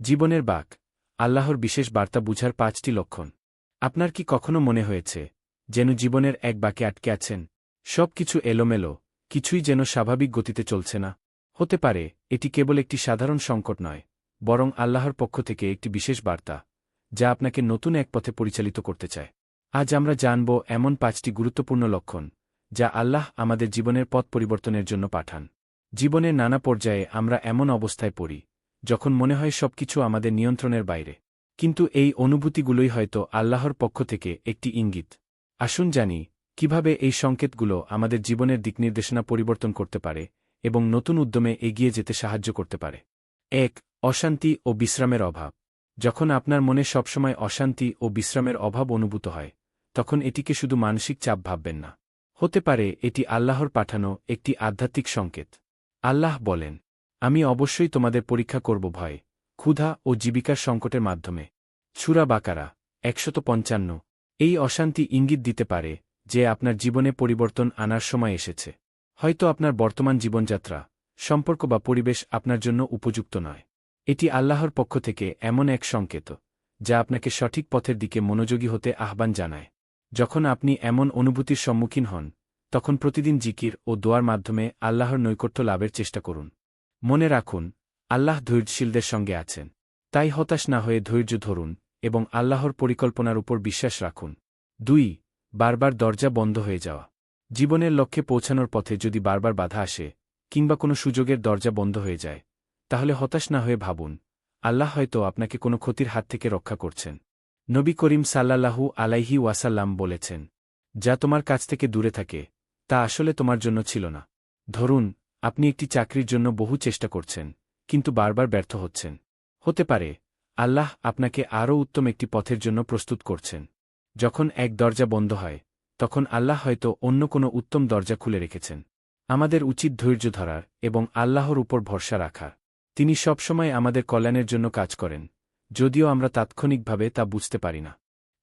জীবনের বাক, আল্লাহর বিশেষ বার্তা বুঝার পাঁচটি লক্ষণ। আপনার কি কখনো মনে হয়েছে, যেন জীবনের এক বাকে আটকে আছেন? সব কিছু এলোমেলো, কিছুই যেন স্বাভাবিক গতিতে চলছে না। হতে পারে, এটি কেবল একটি সাধারণ সংকট নয়, বরং আল্লাহর পক্ষ থেকে একটি বিশেষ বার্তা, যা আপনাকে নতুন এক পথে পরিচালিত করতে চায়। আজ আমরা জানব এমন পাঁচটি গুরুত্বপূর্ণ লক্ষণ, যা আল্লাহ আমাদের জীবনের পথ পরিবর্তনের জন্য পাঠান। জীবনের নানা পর্যায়ে আমরা এমন অবস্থায় পড়ি যখন মনে হয় সবকিছু আমাদের নিয়ন্ত্রণের বাইরে। কিন্তু এই অনুভূতিগুলোই হয়তো আল্লাহর পক্ষ থেকে একটি ইঙ্গিত। আসুন জানি, কীভাবে এই সংকেতগুলো আমাদের জীবনের দিকনির্দেশনা পরিবর্তন করতে পারে এবং নতুন উদ্যমে এগিয়ে যেতে সাহায্য করতে পারে। এক, অশান্তি ও বিশ্রামের অভাব। যখন আপনার মনে সবসময় অশান্তি ও বিশ্রামের অভাব অনুভূত হয়, তখন এটিকে শুধু মানসিক চাপ ভাববেন না। হতে পারে এটি আল্লাহর পাঠানো একটি আধ্যাত্মিক সংকেত। আল্লাহ বলেন আমি অবশ্যই তোমাদের পরীক্ষা করব ভয়, ক্ষুধা ও জীবিকার সংকটের মাধ্যমে। ছুরা বাকারা, একশত পঞ্চান্ন। এই অশান্তি ইঙ্গিত দিতে পারে যে আপনার জীবনে পরিবর্তন আনার সময় এসেছে। হয়তো আপনার বর্তমান জীবনযাত্রা, সম্পর্ক বা পরিবেশ আপনার জন্য উপযুক্ত নয়। এটি আল্লাহর পক্ষ থেকে এমন এক সংকেত, যা আপনাকে সঠিক পথের দিকে মনোযোগী হতে আহ্বান জানায়। যখন আপনি এমন অনুভূতির সম্মুখীন হন, তখন প্রতিদিন জিকির ও দোয়ার মাধ্যমে আল্লাহর নৈকট্য লাভের চেষ্টা করুন। মনে রাখুন, আল্লাহ ধৈর্যশীলদের সঙ্গে আছেন। তাই হতাশ না হয়ে ধৈর্য ধরুন এবং আল্লাহর পরিকল্পনার উপর বিশ্বাস রাখুন। দুই, বারবার দরজা বন্ধ হয়ে যাওয়া। জীবনের লক্ষ্যে পৌঁছানোর পথে যদি বারবার বাধা আসে কিংবা কোনো সুযোগের দরজা বন্ধ হয়ে যায়, তাহলে হতাশ না হয়ে ভাবুন, আল্লাহ হয়তো আপনাকে কোনো ক্ষতির হাত থেকে রক্ষা করছেন। নবী করিম সাল্লাল্লাহু আলাইহি ওয়াসাল্লাম বলেছেন, যা তোমার কাছ থেকে দূরে থাকে, তা আসলে তোমার জন্য ছিল না। ধরুন আপনি একটি চাকরির জন্য বহু চেষ্টা করছেন, কিন্তু বারবার ব্যর্থ হচ্ছেন। হতে পারে, আল্লাহ আপনাকে আরও উত্তম একটি পথের জন্য প্রস্তুত করছেন। যখন এক দরজা বন্ধ হয়, তখন আল্লাহ হয়তো অন্য কোনো উত্তম দরজা খুলে রেখেছেন। আমাদের উচিত ধৈর্য ধরার এবং আল্লাহর উপর ভরসা রাখার। তিনি সবসময় আমাদের কল্যাণের জন্য কাজ করেন, যদিও আমরা তাৎক্ষণিকভাবে তা বুঝতে পারি না।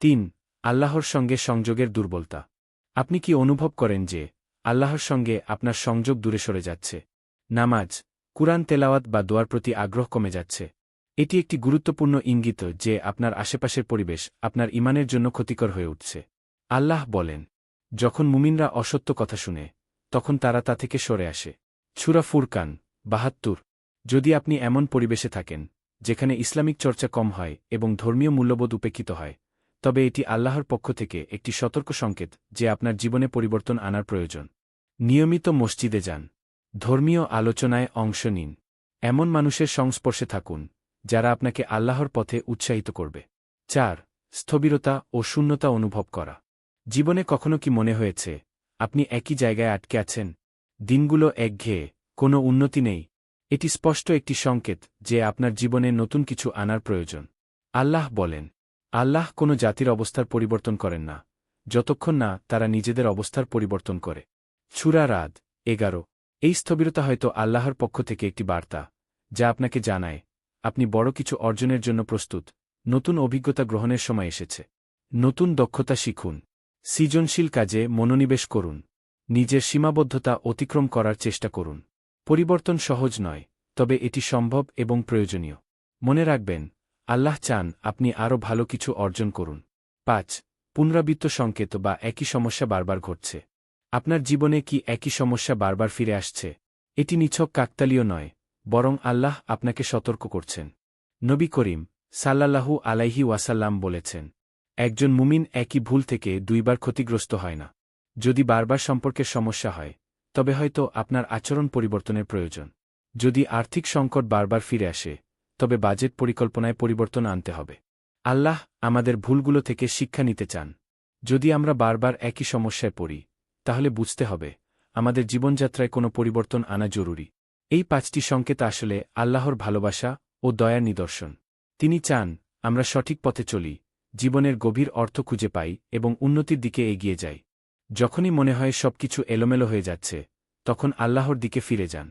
তিন, আল্লাহর সঙ্গে সংযোগের দুর্বলতা। আপনি কি অনুভব করেন যে আল্লাহর সঙ্গে আপনার সংযোগ দূরে সরে যাচ্ছে। নামাজ, কুরআন তেলাওয়াত বা দোয়ার প্রতি আগ্রহ কমে যাচ্ছে। এটি একটি গুরুত্বপূর্ণ ইঙ্গিত যে আপনার আশেপাশের পরিবেশ আপনার ইমানের জন্য ক্ষতিকর হয়ে উঠছে। আল্লাহ বলেন, যখন মুমিনরা অসত্য কথা শুনে, তখন তারা তা থেকে সরে আসে। ছুরা ফুরকান, বাহাত্তর। যদি আপনি এমন পরিবেশে থাকেন, যেখানে ইসলামিক চর্চা কম হয় এবং ধর্মীয় মূল্যবোধ উপেক্ষিত হয় তবে এটি আল্লাহর পক্ষ থেকে একটি সতর্ক সংকেত যে আপনার জীবনে পরিবর্তন আনার প্রয়োজন। নিয়মিত মসজিদে যান। ধর্মীয় আলোচনায় অংশ নিন। এমন মানুষের সংস্পর্শে থাকুন, যারা আপনাকে আল্লাহর পথে উৎসাহিত করবে। চার, স্থবিরতা ও শূন্যতা অনুভব করা। জীবনে কখনো কি মনে হয়েছে, আপনি একই জায়গায় আটকে আছেন? দিনগুলো একঘেয়ে, কোনো উন্নতি নেই। এটি স্পষ্ট একটি সংকেত যে আপনার জীবনে নতুন কিছু আনার প্রয়োজন। আল্লাহ বলেন আল্লাহ কোনো জাতির অবস্থার পরিবর্তন করেন না, যতক্ষণ না তারা নিজেদের অবস্থার পরিবর্তন করে। ছুরা রাত এগারো। এই স্থবিরতা হয়তো আল্লাহর পক্ষ থেকে একটি বার্তা, যা আপনাকে জানায়, আপনি বড় কিছু অর্জনের জন্য প্রস্তুত, নতুন অভিজ্ঞতা গ্রহণের সময় এসেছে। নতুন দক্ষতা শিখুন, সৃজনশীল কাজে মনোনিবেশ করুন, নিজের সীমাবদ্ধতা অতিক্রম করার চেষ্টা করুন। পরিবর্তন সহজ নয়, তবে এটি সম্ভব এবং প্রয়োজনীয়। মনে রাখবেন আল্লাহ চান আপনি আরও ভালো কিছু অর্জন করুন। পাঁচ, পুনরাবৃত্ত সংকেত বা একই সমস্যা বারবার ঘটছে। আপনার জীবনে কি একই সমস্যা বারবার ফিরে আসছে? এটি নিছক কাকতালীয় নয়, বরং আল্লাহ আপনাকে সতর্ক করছেন। নবী করিম সাল্লাল্লাহু আলাইহি ওয়াসাল্লাম বলেছেন, একজন মুমিন একই ভুল থেকে দুইবার ক্ষতিগ্রস্ত হয় না। যদি বারবার সম্পর্কের সমস্যা হয়, তবে হয়তো আপনার আচরণ পরিবর্তনের প্রয়োজন। যদি আর্থিক সংকট বারবার ফিরে আসে তবে বাজেট পরিকল্পনায় পরিবর্তন আনতে হবে। আল্লাহ আমাদের ভুলগুলো থেকে শিক্ষা নিতে চান। যদি আমরা বারবার একই সমস্যায় পড়ি, তাহলে বুঝতে হবে আমাদের জীবনযাত্রায় কোনো পরিবর্তন আনা জরুরি। এই পাঁচটি সংকেত আসলে আল্লাহর ভালোবাসা ও দয়ার নিদর্শন। তিনি চান আমরা সঠিক পথে চলি, জীবনের গভীর অর্থ খুঁজে পাই এবং উন্নতির দিকে এগিয়ে যাই। যখনই মনে হয় সবকিছু এলোমেলো হয়ে যাচ্ছে, তখন আল্লাহর দিকে ফিরে যান।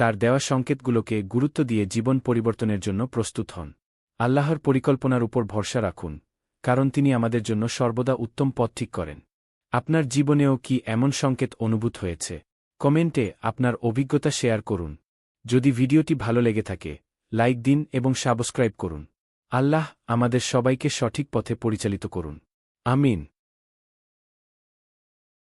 তার দেওয়া সংকেতগুলোকে গুরুত্ব দিয়ে জীবন পরিবর্তনের জন্য প্রস্তুত হন। আল্লাহর পরিকল্পনার উপর ভরসা রাখুন, কারণ তিনি আমাদের জন্য সর্বদা উত্তম পথ ঠিক করেন। আপনার জীবনেও কি এমন সংকেত অনুভূত হয়েছে? কমেন্টে আপনার অভিজ্ঞতা শেয়ার করুন। যদি ভিডিওটি ভালো লেগে থাকে, লাইক দিন এবং সাবস্ক্রাইব করুন। আল্লাহ আমাদের সবাইকে সঠিক পথে পরিচালিত করুন। আমিন।